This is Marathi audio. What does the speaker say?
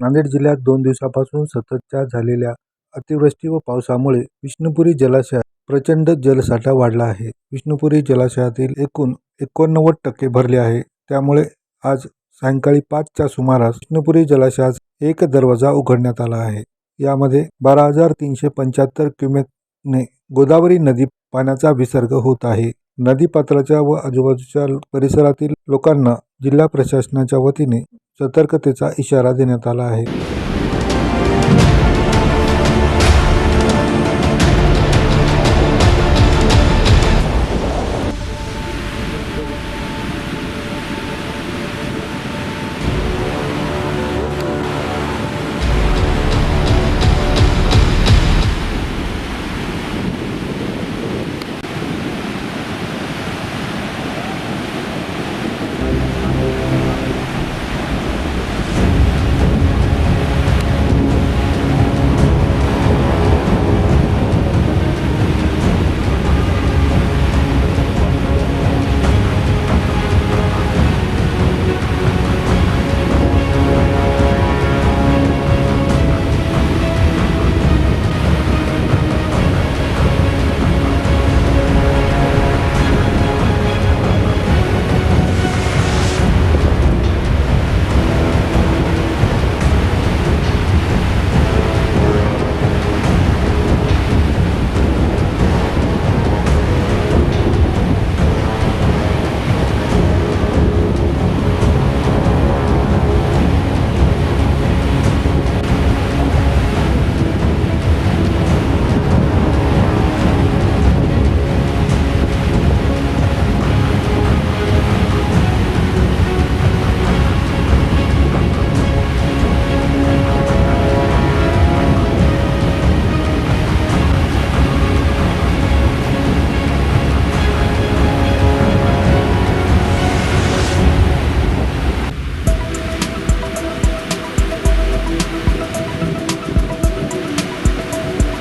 नांदेड जिल्ह्यात दोन दिवसापासून सततच्या झालेल्या अतिवृष्टी व पावसामुळे विष्णुपुरी जलाशयात प्रचंड जलसाठा वाढला आहे. विष्णुपुरी जलाशयातील एकूण एकोणनव्वद टक्के भरले आहे. त्यामुळे आज सायंकाळी पाचच्या सुमारास विष्णुपुरी जलाशयाचा एक दरवाजा उघडण्यात आला आहे. यामध्ये बारा हजार तीनशे पंच्याहत्तर क्युमेकने गोदावरी नदी पाण्याचा विसर्ग होत आहे. नदी पात्राच्या व आजूबाजूच्या परिसरातील लोकांना जिल्हा प्रशासनाच्या वतीने सतर्कतेचा इशारा देण्यात आला आहे.